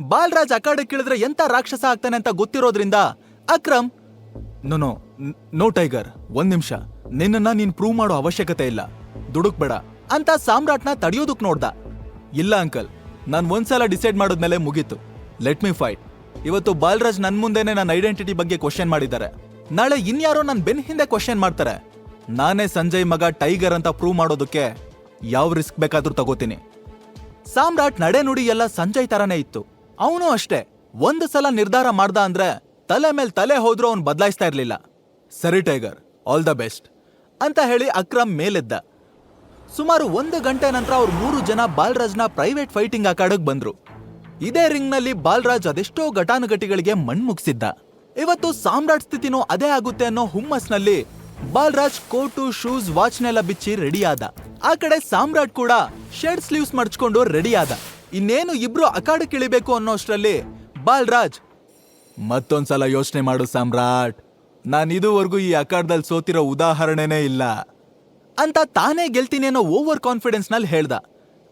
ಬಾಲ್ರಾಜ್ ಅಖಾಡಕ್ಕಿಳಿದ್ರೆ ಎಂತ ರಾಕ್ಷಸ ಆಗ್ತಾನೆ ಅಂತ ಗೊತ್ತಿರೋದ್ರಿಂದ Akram. No no no tiger ಒಂದ್ ನಿಮಿಷ. ನಿನ್ನನ್ನ ನೀನ್ ಪ್ರೂವ್ ಮಾಡೋ ಅವಶ್ಯಕತೆ ಇಲ್ಲ. ದುಡುಕ್ ಬೇಡ ಅಂತ ಸಾಮ್ರಾಟ್ನ ತಡೆಯೋದಕ್ ನೋಡ್ದ. ಇಲ್ಲ ಅಂಕಲ್ ನಾನ್ ಒಂದ್ಸಲ ಡಿಸೈಡ್ ಮಾಡಿದ್ಮೇಲೆ ಮುಗೀತು. ಲೆಟ್ ಮಿ ಫೈಟ್ ಇವತ್ತು ಬಾಲ್ರಾಜ್ ನನ್ ಮುಂದೆನೆ ನನ್ನ ಐಡೆಂಟಿಟಿ ಬಗ್ಗೆ ಕ್ವಶನ್ ಮಾಡಿದ್ದಾರೆ. ನಾಳೆ ಇನ್ಯಾರೋ ನನ್ ಬೆನ್ ಹಿಂದೆ ಕ್ವಶನ್ ಮಾಡ್ತಾರೆ. ನಾನೇ ಸಂಜಯ್ ಮಗ ಟೈಗರ್ ಅಂತ ಪ್ರೂವ್ ಮಾಡೋದಕ್ಕೆ ಯಾವ ರಿಸ್ಕ್ ಬೇಕಾದ್ರೂ ತಗೋತೀನಿ. ಸಾಮ್ರಾಟ್ ನಡೆನುಡಿ ಎಲ್ಲ ಸಂಜಯ್ ತರಾನೇ ಇತ್ತು. ಅವನು ಅಷ್ಟೇ. ಒಂದು ಸಲ ನಿರ್ಧಾರ ಮಾಡ್ದ ಅಂದ್ರೆ ತಲೆ ಮೇಲೆ ತಲೆ ಹೋದ್ರೂ ಅವ್ನು ಬದಲಾಯಿಸ್ತಾ ಇರ್ಲಿಲ್ಲ. ಸರಿ ಟೈಗರ್ ಆಲ್ ದ ಬೆಸ್ಟ್ ಅಂತ ಹೇಳಿ ಅಕ್ರಮ್ ಮೇಲೆದ್ದ. ಸುಮಾರು ಒಂದು ಗಂಟೆ ನಂತರ ಅವ್ರು ಮೂರು ಜನ ಬಾಲ್ರಾಜ್ನ ಪ್ರೈವೇಟ್ ಫೈಟಿಂಗ್ ಅಕಾಡಕ್ ಬಂದ್ರು. ಇದೇ ರಿಂಗ್ನಲ್ಲಿ ಬಾಲ್ರಾಜ್ ಅದೆಷ್ಟೋ ಘಟಾನುಘಟಿಗಳಿಗೆ ಮುಗಿಸಿದ್ದ. ಇವತ್ತು ಸಾಮ್ರಾಟ್ ಸ್ಥಿತಿನೂ ಅದೇ ಆಗುತ್ತೆ ಅನ್ನೋ ಹುಮ್ಮಸ್ನಲ್ಲಿ ಬಾಲ್ರಾಜ್ ಕೋಟು, ಶೂಸ್, ವಾಚ್ನೆಲ್ಲ ಬಿಚ್ಚಿ ರೆಡಿಯಾದ ಆ ಕಡೆ ಸಾಮ್ರಾಟ್ ಕೂಡ ಶರ್ಟ್ ಸ್ಲೀವ್ಸ್ ಮಡ್ಚ್ಕೊಂಡು ರೆಡಿ ಆದ. ಇನ್ನೇನು ಇಬ್ರು ಅಖಾಡಕ್ಕೆ ಇಳಿಬೇಕು ಅನ್ನೋಷ್ಟ್ರಲ್ಲಿ ಬಾಲ್ರಾಜ್. ಮತ್ತೊಂದ್ಸಲ ಯೋಚನೆ ಮಾಡು ಸಾಮ್ರಾಟ್. ನಾನು ಇದುವರೆಗೂ ಈ ಅಖಾಡದಲ್ಲಿ ಸೋತಿರೋ ಉದಾಹರಣೆನೇ ಇಲ್ಲ. ಅಂತ ತಾನೇ ಗೆಲ್ತೀನಿ ಅನ್ನೋ ಓವರ್ ಕಾನ್ಫಿಡೆನ್ಸ್ನಲ್ಲಿ ಹೇಳ್ದ.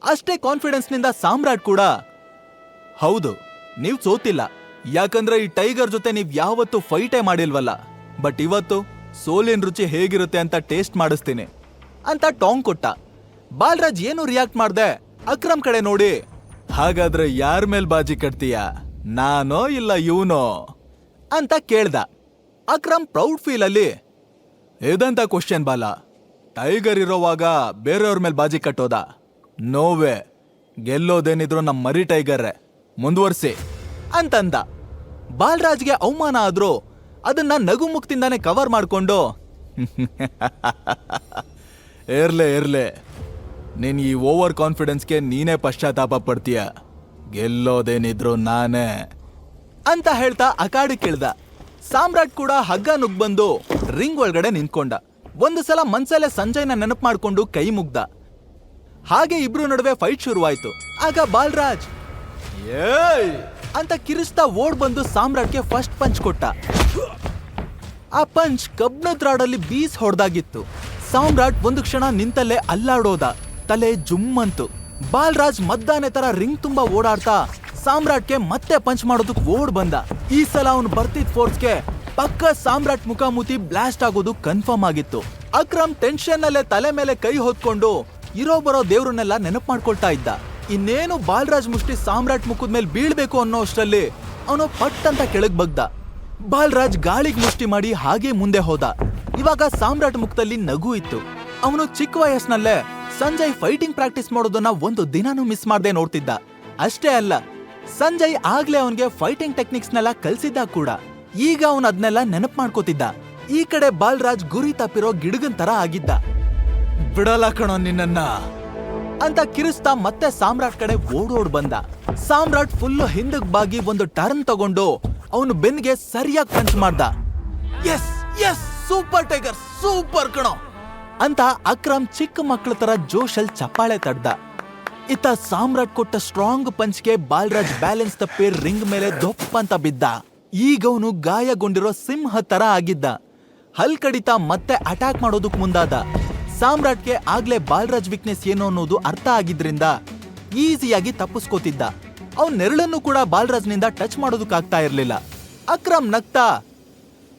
ಅಷ್ಟೇ ಕಾನ್ಫಿಡೆನ್ಸ್ನಿಂದ ಸಾಮ್ರಾಟ್ ಕೂಡ. ಹೌದು, ನೀವು ಸೋತಿಲ್ಲ. ಯಾಕಂದ್ರೆ ಈ ಟೈಗರ್ ಜೊತೆ ನೀವು ಯಾವತ್ತೂ ಫೈಟೇ ಮಾಡಿಲ್ವಲ್ಲ. ಬಟ್ ಇವತ್ತು ಸೋಲಿನ ರುಚಿ ಹೇಗಿರುತ್ತೆ ಅಂತ ಟೇಸ್ಟ್ ಮಾಡಿಸ್ತೀನಿ. ಅಂತ ಟಾಂಗ್ ಕೊಟ್ಟ. ಬಾಲ್ರಾಜ್ ಏನು ರಿಯಾಕ್ಟ್ ಮಾಡ್ದೆ? ಅಕ್ರಮ್ ಕಡೆ ನೋಡಿ. ಹಾಗಾದ್ರೆ ಯಾರ ಮೇಲ್ ಬಾಜಿ ಕಟ್ತೀಯ? ನಾನೋ ಇಲ್ಲ ಇವನೋ? ಅಂತ ಕೇಳ್ದ. ಅಕ್ರಮ್ ಪ್ರೌಡ್ ಫೀಲ್ ಅಲ್ಲಿ, ಇದಂತ ಕ್ವಶನ್ ಬಾಲ. ಟೈಗರ್ ಇರೋವಾಗ ಬೇರೆಯವ್ರ ಮೇಲೆ ಬಾಜಿ ಕಟ್ಟೋದ? ನೋವೆ ಗೆಲ್ಲೋದೇನಿದ್ರು ನಮ್ಮ ಮರಿ ಟೈಗರ್ರೆ. ಮುಂದುವರ್ಸಿ. ಅಂತಂದ. ಬಾಲ್ರಾಜ್ಗೆ ಅವಮಾನ ಆದ್ರೂ ಅದನ್ನ ನಗು ಮುಕ್ತಿಂದಾನೆ ಕವರ್ ಮಾಡಿಕೊಂಡು, ಇರ್ಲೆ ಇರ್ಲೆ. ನೀನ್ ಈ ಓವರ್ ಕಾನ್ಫಿಡೆನ್ಸ್ಗೆ ನೀನೇ ಪಶ್ಚಾತ್ತಾಪ ಪಡ್ತೀಯ? ಗೆಲ್ಲೋದೇನಿದ್ರು ನಾನೇ. ಅಂತ ಹೇಳ್ತಾ ಅಕಾಡಿ ಕೇಳ್ದ. ಸಾಮ್ರಾಟ್ ಕೂಡ ಹಗ್ಗ ನುಗ್ಬಂದು ರಿಂಗ್ ಒಳಗಡೆ ನಿಂತ್ಕೊಂಡ. ಒಂದು ಸಲ ಮನ್ಸಲ್ಲೇ ಸಂಜಯ್ನ ನೆನಪು ಮಾಡ್ಕೊಂಡು ಕೈ ಮುಗ್ದ. ಹಾಗೆ ಇಬ್ರು ನಡುವೆ ಫೈಟ್ ಶುರುವಾಯ್ತು. ಆಗ ಬಾಲ್ರಾಜ್, ಏಯ್! ಅಂತ ಕಿರಿಸ್ತಾ ಓಡ್ ಬಂದು ಸಾಮ್ರಾಟ್ಗೆ ಫಸ್ಟ್ ಪಂಚ್ ಕೊಟ್ಟ. ಆ ಪಂಚ್ ಕಬ್ಬಿಣದ ರಾಡಲ್ಲಿ ಬೀಸ್ ಹೊಡೆದಾಗಿತ್ತು. ಸಾಮ್ರಾಟ್ ಒಂದು ಕ್ಷಣ ನಿಂತಲ್ಲೇ ಅಲ್ಲಾಡೋದ. ತಲೆ ಜುಮ್ಮಂತು. ಬಾಲ್ರಾಜ್ ಮದ್ದಾನೆ ತರ ರಿಂಗ್ ತುಂಬಾ ಓಡಾಡ್ತಾ, ಸಾಮ್ರಾಟ್ಗೆ ಮತ್ತೆ ಪಂಚ್ ಮಾಡೋದಕ್ ಓಡ್ ಬಂದ. ಈ ಸಲ ಅವನು ಬರ್ತಿದ್ ಫೋರ್ಸ್ಗೆ ಪಕ್ಕ ಸಾಮ್ರಾಟ್ ಮುಖಾಮುಖಿ ಬ್ಲಾಸ್ಟ್ ಆಗೋದು ಕನ್ಫರ್ಮ್ ಆಗಿತ್ತು. ಅಕ್ರಮ್ ಟೆನ್ಷನ್ ನಲ್ಲೇ ತಲೆ ಮೇಲೆ ಕೈ ಹೊತ್ಕೊಂಡು ಇರೋ ಬರೋ ದೇವ್ರನ್ನೆಲ್ಲ ನೆನಪು ಮಾಡ್ಕೊಳ್ತಾ ಇದ್ದ. ಇನ್ನೇನು ಬಾಲ್ರಾಜ್ ಮುಷ್ಟಿ ಸಾಮ್ರಾಟ್ ಮುಖದ ಮೇಲೆ ಬೀಳ್ಬೇಕು ಅನ್ನೋ ಅಷ್ಟರಲ್ಲಿ ಅವನು ಪಟ್ ಅಂತ ಕೆಳಗ್ ಬಗ್ದ. ಬಾಲ್ರಾಜ್ ಗಾಳಿಗ್ ಮುಷ್ಟಿ ಮಾಡಿ ಹಾಗೆ ಮುಂದೆ ಹೋದ. ಇವಾಗ ಸಾಮ್ರಾಟ್ ಮುಖದಲ್ಲಿ ನಗು ಇತ್ತು. ಅವನು ಚಿಕ್ಕ ವಯಸ್ಸಿನಲ್ಲೇ ಸಂಜಯ್ ಫೈಟಿಂಗ್ ಪ್ರಾಕ್ಟೀಸ್ ಮಾಡೋದನ್ನ ಒಂದು ದಿನಾನೂ ಮಿಸ್ ಮಾಡದೆ ನೋಡ್ತಿದ್ದ. ಅಷ್ಟೇ ಅಲ್ಲ, ಸಂಜಯ್ ಆಗ್ಲೇ ಅವನ್ಗೆ ಫೈಟಿಂಗ್ ಟೆಕ್ನಿಕ್ಸ್ನೆಲ್ಲ ಕಲ್ಸಿದ್ದ ಕೂಡ. ಈಗ ಅವನ್ ಅದನ್ನೆಲ್ಲ ನೆನಪು ಮಾಡ್ಕೋತಿದ್ದ. ಈ ಕಡೆ ಬಾಲ್ರಾಜ್ ಗುರಿ ತಪ್ಪಿರೋ ಗಿಡಗನ್ ತರ ಆಗಿದ್ದ. ಬಿಡಲ್ಲ ಕಣೋ ನಿನ್ನ ಅಂತ ಕಿರಿಸ್ತಾ ಮತ್ತೆ ಸಾಮ್ರಾಟ್ ಕಡೆ ಓಡೋಡ್ ಬಂದ. ಸಾಮ್ರಾಟ್ ಫುಲ್ ಹಿಂದಕ್ ಬಾಗಿ ಒಂದು ಟರ್ನ್ ತಗೊಂಡು ಅವನು ಬೆನ್ಗೆ ಸರಿಯಾಗಿ ಪಂಚ್ ಮಾಡ್ದ. Yes yes super tiger super ಕಣೋ! ಅಂತ ಅಕ್ರಮ್ ಚಿಕ್ಕ ಮಕ್ಕಳ ತರ ಜೋಶಲ್ ಚಪ್ಪಾಳೆ ತಡ್ದ. ಇತ್ತ ಸಾಮ್ರಾಟ್ ಕೊಟ್ಟ ಸ್ಟ್ರಾಂಗ್ ಪಂಚ್ಗೆ ಬಾಲ್ರಾಜ್ ಬ್ಯಾಲೆನ್ಸ್ ತಪ್ಪಿ ರಿಂಗ್ ಮೇಲೆ ದೊಪ್ಪ ಅಂತ ಬಿದ್ದ. ಈಗ ಅವನು ಗಾಯಗೊಂಡಿರೋ ಸಿಂಹ ತರ ಆಗಿದ್ದ. ಹಲ್ ಕಡಿತ ಮತ್ತೆ ಅಟ್ಯಾಕ್ ಮಾಡೋದಕ್ ಮುಂದಾದ. ಸಾಮ್ರಾಟ್ಗೆ ಆಗ್ಲೇ ಬಾಲ್ರಾಜ್ ವೀಕ್ನೆಸ್ ಏನು ಅನ್ನೋದು ಅರ್ಥ ಆಗಿದ್ರಿಂದ ಈಸಿಯಾಗಿ ತಪ್ಪಿಸ್ಕೋತಿದ್ದ. ಅವನ್ ನೆರಳನ್ನು ಕೂಡ ಬಾಲ್ರಾಜ್ನಿಂದ ಟಚ್ ಮಾಡೋದಕ್ಕಾಗ್ತಾ ಇರಲಿಲ್ಲ. ಅಕ್ರಮ್ ನಗ್ತಾ,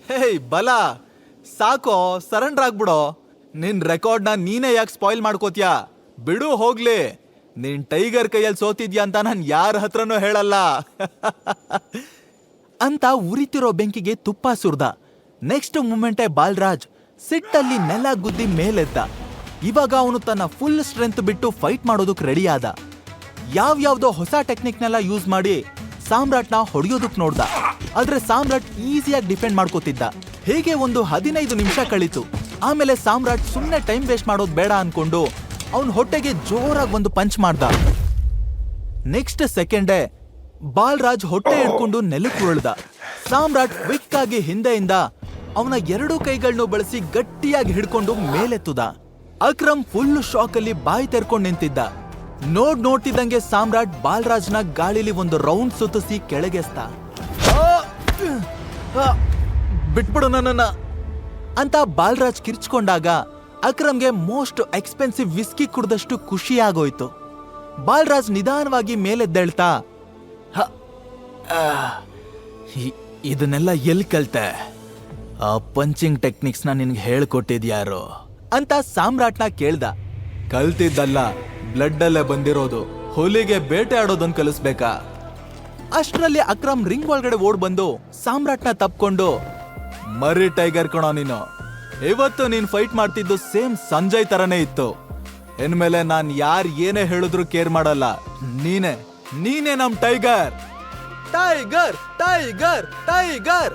ಹೇಯ್, ಬಲ, ಸಾಕೋ ಸರೆಂಡರ್ ನಿನ್ ರೆಕಾರ್ಡ್ನ ನೀನೇ ಯಾಕೆ ಸ್ಪಾಯ್ಲ್ ಮಾಡ್ಕೋತ್ಯಾ? ಬಿಡು, ಹೋಗ್ಲಿ. ನೀನ್ ಟೈಗರ್ ಕೈಯಲ್ಲಿ ಸೋತಿದ್ಯಾ ಅಂತ ನಾನು ಯಾರ ಹತ್ರನೂ ಹೇಳಲ್ಲ. ಅಂತ ಉರಿತಿರೋ ಬೆಂಕಿಗೆ ತುಪ್ಪ ಸುರ್ದ. ನೆಕ್ಸ್ಟ್ ಮೂಮೆಂಟೇ ಬಾಲ್ರಾಜ್. ಸಿಟ್ಟಲ್ಲಿ ನೆಲ ಗುದ್ದಿ ಮೇಲೆದ್ದ. ಇವಾಗ ಅವನು ತನ್ನ ಫುಲ್ ಸ್ಟ್ರೆಂತ್ ಬಿಟ್ಟು ಫೈಟ್ ಮಾಡೋದಕ್ಕೆ ರೆಡಿ ಆದ ಯಾವ್ಯಾವ್ದೋ ಹೊಸ ಟೆಕ್ನಿಕ್ನೆಲ್ಲ ಯೂಸ್ ಮಾಡಿ ಸಾಮ್ರಾಟ್ನ ಹೊಡೆಯೋದಕ್ಕೆ ನೋಡ್ದ. ಆದ್ರೆ ಸಾಮ್ರಾಟ್ ಈಸಿಯಾಗಿ ಡಿಫೆಂಡ್ ಮಾಡ್ಕೋತಿದ್ದ. ಹೇಗೆ ಒಂದು ಹದಿನೈದು ನಿಮಿಷ ಕಳೀತು. ಆಮೇಲೆ ಸಾಮ್ರಾಟ್ ಸುಮ್ಮನೆ ಟೈಮ್ ವೇಸ್ಟ್ ಮಾಡೋದ್ ಬೇಡ ಅನ್ಕೊಂಡು ಅವನ್ ಹೊಟ್ಟೆಗೆ ಜೋರಾಗಿ ಒಂದು ಪಂಚ್ ಮಾಡ್ದ. ನೆಕ್ಸ್ಟ್ ಸೆಕೆಂಡೇ ಬಾಲ್ರಾಜ್ ಹೊಟ್ಟೆ ಹಿಡ್ಕೊಂಡು ನೆಲಕ್ಕೆ ಉರುಳ್ದ. ಸಾಮ್ರಾಟ್ ಕ್ವಿಕ್ ಆಗಿ ಹಿಂದೆಯಿಂದ ಅವನ ಎರಡೂ ಕೈಗಳನ್ನು ಬಳಸಿ ಗಟ್ಟಿಯಾಗಿ ಹಿಡ್ಕೊಂಡು ಮೇಲೆತ್ತುದ. ಅಕ್ರಮ್ ಫುಲ್ ಶಾಕ್ ಅಲ್ಲಿ ಬಾಯಿ ತೆರ್ಕೊಂಡು ನಿಂತಿದ್ದ. ನೋಡ್ ನೋಡ್ತಿದ್ದಂಗೆ ಸಾಮ್ರಾಟ್ ಬಾಲ್ರಾಜ್ನ ಗಾಳಿಲಿ ಒಂದು ರೌಂಡ್ ಸುತ್ತಿಸಿ ಕೆಳಗೆಸ್ತ ಬಿಟ್ಬಿಡು ನನ್ನನ್ನ. ಅಂತ ಬಾಲ್ರಾಜ್ ಕಿರ್ಚ್ಕೊಂಡಾಗ ಅಕ್ರಮ್ಗೆ ಮೋಸ್ಟ್ ಎಕ್ಸ್ಪೆನ್ಸಿವ್ ವಿಸ್ಕಿ ಕುಡ್ದಷ್ಟು ಖುಷಿಯಾಗೋಯ್ತು. ಬಾಲ್ರಾಜ್ ನಿಧಾನವಾಗಿ ಮೇಲೆದ್ದೇಳ್ತಾ "ಹ, ಇ- ಇದನ್ನೆಲ್ಲ ಎಲ್ಲಿ ಕಲ್ತೆ? ಆ ಪಂಚಿಂಗ್ ಟೆಕ್ನಿಕ್ಸ್ನ ನಿನ್ಗೆ ಹೇಳ್ಕೊಟ್ಟಿದ್ಯಾರು? ಅಂತ ಸಾಮ್ರಾಟ್ನ ಕೇಳ್ದ. ಕಲ್ತಿದ್ದಲ್ಲ ಬ್ಲಡ್ಡಲ್ಲೇ ಬಂದಿರೋದು. ಹೊಲಿಗೆ ಬೇಟೆ ಆಡೋದನ್ನು ಕಲಿಸ್ಬೇಕಾ? ಅಷ್ಟರಲ್ಲಿ ಅಕ್ರಮ್ ರಿಂಗ್ ಒಳಗಡೆ ಓಡ್ ಬಂದು ಸಾಮ್ರಾಟ್ನ ತಪ್ಕೊಂಡು ಮರಿ ಟೈಗರ್ ಕಣೋ ನೀನು. ಇವತ್ತು ನೀನ್ ಫೈಟ್ ಮಾಡ್ತಿದ್ದು ಸೇಮ್ ಸಂಜಯ್ ತರನೇ ಇತ್ತು. ಇನ್ಮೇಲೆ ನಾನ್ ಯಾರ್ ಏನೇ ಹೇಳಿದ್ರು ಕೇರ್ ಮಾಡಲ್ಲ. ನೀನೆ, ನೀನೇ ನಮ್ ಟೈಗರ್. ಟೈಗರ್ ಟೈಗರ್ ಟೈಗರ್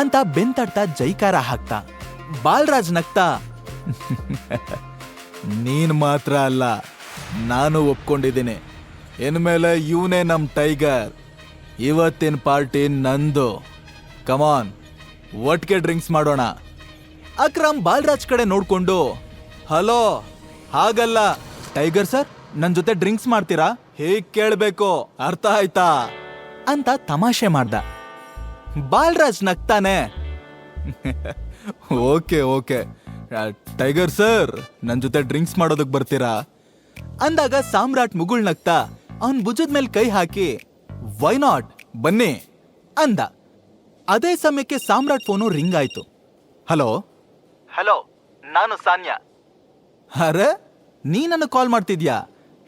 ಅಂತ ಬೆಂತಡ್ತಾ ಜೈಕಾರ ಹಾಕ್ತಾ, ಬಾಲ್ರಾಜ್ ನಗ್ತಾ. ನೀನ್ ಮಾತ್ರ ಅಲ್ಲ, ನಾನು ಒಪ್ಕೊಂಡಿದ್ದೀನಿ. ಇನ್ಮೇಲೆ ಇವನೇ ನಮ್ ಟೈಗರ್. ಇವತ್ತಿನ ಪಾರ್ಟಿ ನಂದು. ಕಮಾನ್ ಒಟ್ಟಿಗೆ ಡ್ರಿಂಕ್ಸ್ ಮಾಡೋಣ. ಅಕ್ರಮ್ ಬಾಲ್ರಾಜ್ ಕಡೆ ನೋಡ್ಕೊಂಡು, ಹಲೋ, ಹಾಗಲ್ಲ. ಟೈಗರ್ ಸರ್, ನನ್ ಜೊತೆ ಡ್ರಿಂಕ್ಸ್ ಮಾಡ್ತೀರಾ? ಹೇಗ್ ಕೇಳ್ಬೇಕು? ಅರ್ಥ ಆಯ್ತಾ? ಅಂತ ತಮಾಷೆ ಮಾಡ್ದ. Balraj ನಗ್ತಾನೆ. Okay okay. Tiger sir, ನನ್ ಜೊತೆ ಡ್ರಿಂಕ್ಸ್ ಮಾಡೋದಕ್ ಬರ್ತೀರಾ? ಅಂದಾಗ ಸಾಮ್ರಾಟ್ ಮುಗುಳ್ ನಗ್ತಾ, ಅವನ್ ಭುಜದ ಮೇಲೆ ಕೈ ಹಾಕಿ ವೈ ನಾಟ್ ಬನ್ನಿ. ಅಂದ. ಅದೇ ಸಮಯಕ್ಕೆ ಸಾಮ್ರಾಟ್ ಫೋನು ರಿಂಗ್ ಆಯ್ತು. ಹಲೋ? ಹಲೋ ನಾನು ಸಾನ್ಯಾ. ಅರೆ ನೀ ಕಾಲ್ ಮಾಡ್ತಿದ್ಯಾ?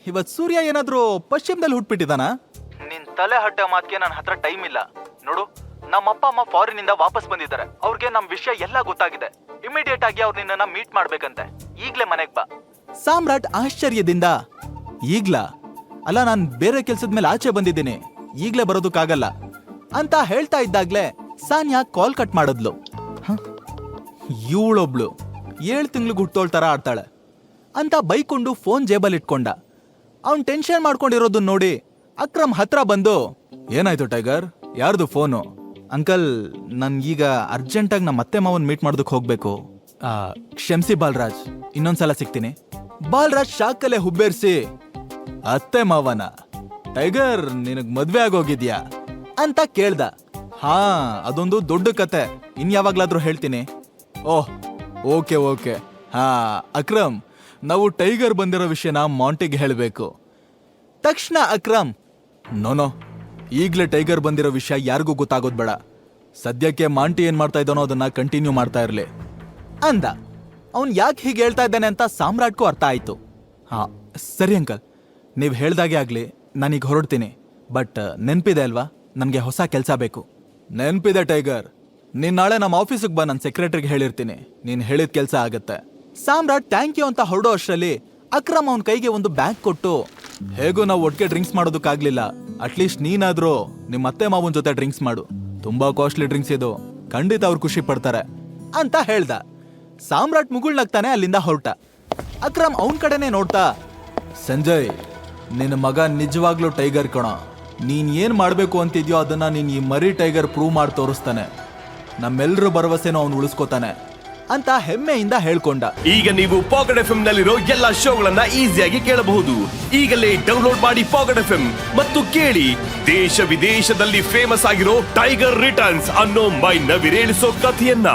ಇವತ್ ಸೂರ್ಯ ಏನಾದ್ರೂ ಪಶ್ಚಿಮದಲ್ಲಿ ಹುಟ್ಬಿಟ್ಟಿದಾನಾ ನಿನ್ ತಲೆ ಹಡ್ಡ ಮಾತ್ಗೆ ನನ್ನ ಹತ್ರ ಟೈಮ್ ಇಲ್ಲ. ನೋಡು ನಮ್ಮ ಅಪ್ಪ ಅಮ್ಮ ಫಾರಿನ್ ಇಂದ ವಾಪಸ್ ಬಂದಿದ್ದಾರೆ. ಅವ್ರಿಗೆ ನಮ್ ವಿಷಯ ಎಲ್ಲ ಗೊತ್ತಾಗಿದೆ. ಇಮಿಡಿಯೇಟ್ ಆಗಿ ಅವ್ರು ನಿನ್ನ ಮೀಟ್ ಮಾಡ್ಬೇಕಂತೆ. ಈಗ್ಲೇ ಮನೆಗ್ ಬಾ. ಸಾಮ್ರಾಟ್ ಆಶ್ಚರ್ಯದಿಂದ ಈಗ್ಲಾ? ಅಲ್ಲ ನಾನು ಬೇರೆ ಕೆಲ್ಸದ ಮೇಲೆ ಆಚೆ ಬಂದಿದ್ದೀನಿ. ಈಗ್ಲೇ ಬರೋದಕ್ಕಾಗಲ್ಲ. ಅಂತ ಹೇಳ್ತಾ ಇದ್ದಾಗ್ಲೇ ಸಾನ್ಯಾ ಕಾಲ್ ಕಟ್ ಮಾಡಿದ್ಲು? ಇವಳೊಬ್ಳು. ಏಳು ತಿಂಗ್ಳಿಗೆ ಹುಟ್ಟೋಳ್ ಥರ ಆಡ್ತಾಳೆ. ಅಂತ ಬೈಕೊಂಡು ಫೋನ್ ಜೇಬಲ್ ಇಟ್ಕೊಂಡ ಅವ್ನು ಟೆನ್ಷನ್ ಮಾಡ್ಕೊಂಡಿರೋದನ್ನ ನೋಡಿ ಅಕ್ರಮ್ ಹತ್ರ ಬಂದು, ಏನಾಯ್ತು ಟೈಗರ್? ಯಾರ್ದು ಫೋನು? ಅಂಕಲ್, ನನ್ಗೀಗ ಅರ್ಜೆಂಟಾಗಿ ನಮ್ಮ ಅತ್ತೆ ಮಾವನ್ ಮೀಟ್ ಮಾಡೋದಕ್ಕೆ ಹೋಗ್ಬೇಕು. ಕ್ಷಮ್ಸಿ ಬಾಲ್ರಾಜ್, ಇನ್ನೊಂದ್ಸಲ ಸಿಗ್ತೀನಿ. ಬಾಲ್ರಾಜ್ ಶಾಕಲ್ಲೇ ಹುಬ್ಬೇರ್ಸಿ, ಅತ್ತೆ ಮಾವನ, ಟೈಗರ್, ನಿನಗ್ ಮದ್ವೆ ಆಗೋಗಿದ್ಯಾ? ಅಂತ ಕೇಳ್ದ. ಹಾ, ಅದೊಂದು ದೊಡ್ಡ ಕತೆ. ಇನ್ ಯಾವಾಗ್ಲಾದ್ರೂ ಹೇಳ್ತೀನಿ. Oh okay okay. ಹಾ, ಅಕ್ರಮ್, ನಾವು ಟೈಗರ್ ಬಂದಿರೋ ವಿಷಯನ ಮಾಂಟಿಗೆ ಹೇಳಬೇಕು. ತಕ್ಷಣ ಅಕ್ರಮ್ ನೋನೋ ಈಗ್ಲೇ ಟೈಗರ್ ಬಂದಿರೋ ವಿಷಯ ಯಾರಿಗೂ ಗೊತ್ತಾಗೋದು ಬೇಡ. ಸದ್ಯಕ್ಕೆ ಮಾಂಟಿ ಏನು ಮಾಡ್ತಾ ಇದ್ದಾನೋ ಅದನ್ನ ಕಂಟಿನ್ಯೂ ಮಾಡ್ತಾ ಇರ್ಲಿ. ಅಂದ. ಅವನು ಯಾಕೆ ಹೀಗೆ ಹೇಳ್ತಾ ಇದ್ದಾನೆ ಅಂತ ಸಾಮ್ರಾಟ್ಗೂ ಅರ್ಥ ಆಯ್ತು. ಹಾ, ಸರಿ ಅಂಕಲ್. ನೀವು ಹೇಳ್ದಾಗೆ ಆಗಲಿ, ನಾನೀಗ ಹೊರಡ್ತೀನಿ. ಬಟ್ ನೆನಪಿದೆ ಅಲ್ವಾ? ನನಗೆ ಹೊಸ ಕೆಲಸ ಬೇಕು. ನೆನ್ಪಿದೆ, ಟೈಗರ್. ನೀನ್ ನಾಳೆ ನಮ್ಮ ಆಫೀಸಿಗೆ ಬಾ ನನ್ನ ಸೆಕ್ರೆಟರಿಗೆ ಹೇಳಿರ್ತೀನಿ. ನೀನ್ ಹೇಳಿದ ಕೆಲಸ ಆಗತ್ತೆ. ಸಾಮ್ರಾಟ್ ಥ್ಯಾಂಕ್ ಯು ಅಂತ ಹೊರಡೋ ಅಷ್ಟರಲ್ಲಿ ಅಕ್ರಮ್ ಅವನ ಕೈಗೆ ಒಂದು ಬ್ಯಾಗ್ ಕೊಟ್ಟು, ಹೇಗೂ ನಾವು ಒಟ್ಟಿಗೆ ಡ್ರಿಂಕ್ಸ್ ಮಾಡೋದಕ್ಕಾಗ್ಲಿಲ್ಲ. ಅಟ್ಲೀಸ್ಟ್ ನೀನಾದ್ರೂ ನಿಮ್ಮ ಅತ್ತೆ ಮಾವನ್ ಜೊತೆ ಡ್ರಿಂಕ್ಸ್ ಮಾಡು. ತುಂಬಾ ಕಾಸ್ಟ್ಲಿ ಡ್ರಿಂಕ್ಸ್ ಇದು. ಖಂಡಿತ ಅವ್ರು ಖುಷಿ ಪಡ್ತಾರೆ. ಅಂತ ಹೇಳ್ದ. ಸಾಮ್ರಾಟ್ ಮುಗುಳ್ನಾಗ್ತಾನೆ ಅಲ್ಲಿಂದ ಹೊರಟ. ಅಕ್ರಮ್ ಅವನ್ ಕಡೆನೆ ನೋಡ್ತಾ, ಸಂಜಯ್ ನಿನ್ನ ಮಗ ನಿಜವಾಗ್ಲೂ ಟೈಗರ್ ಕಣ. ನೀನ್ ಏನು ಮಾಡಬೇಕು ಅಂತಿದ್ಯೋ ಅದನ್ನ ನೀನ್ ಈ ಮರಿ ಟೈಗರ್ ಪ್ರೂವ್ ಮಾಡಿ ತೋರಿಸ್ತಾನೆ. ನಮ್ಮೆಲ್ಲರ ಭರವಸೆನೂ ಅವನು ಉಳಿಸ್ಕೋತಾನೆ ಅಂತ ಹೆಮ್ಮೆಯಿಂದ ಹೇಳ್ಕೊಂಡ. ಈಗ ನೀವು ಪಾಕೆಟ್ ಎಫ್ ನಲ್ಲಿರೋ ಎಲ್ಲಾ ಶೋಗಳನ್ನ ಈಸಿಯಾಗಿ ಕೇಳಬಹುದು. ಈಗಲೇ ಡೌನ್ಲೋಡ್ ಮಾಡಿ ಪಾಕೆಟ್ ಎಫ್ ಮತ್ತು ಕೇಳಿ. ದೇಶ ವಿದೇಶದಲ್ಲಿ ಫೇಮಸ್ ಆಗಿರೋ ಟೈಗರ್ ರಿಟರ್ನ್ಸ್ ಅನ್ನೋ ಮೈ ನವಿರೇಳಿಸೋ ಕಥೆಯನ್ನ.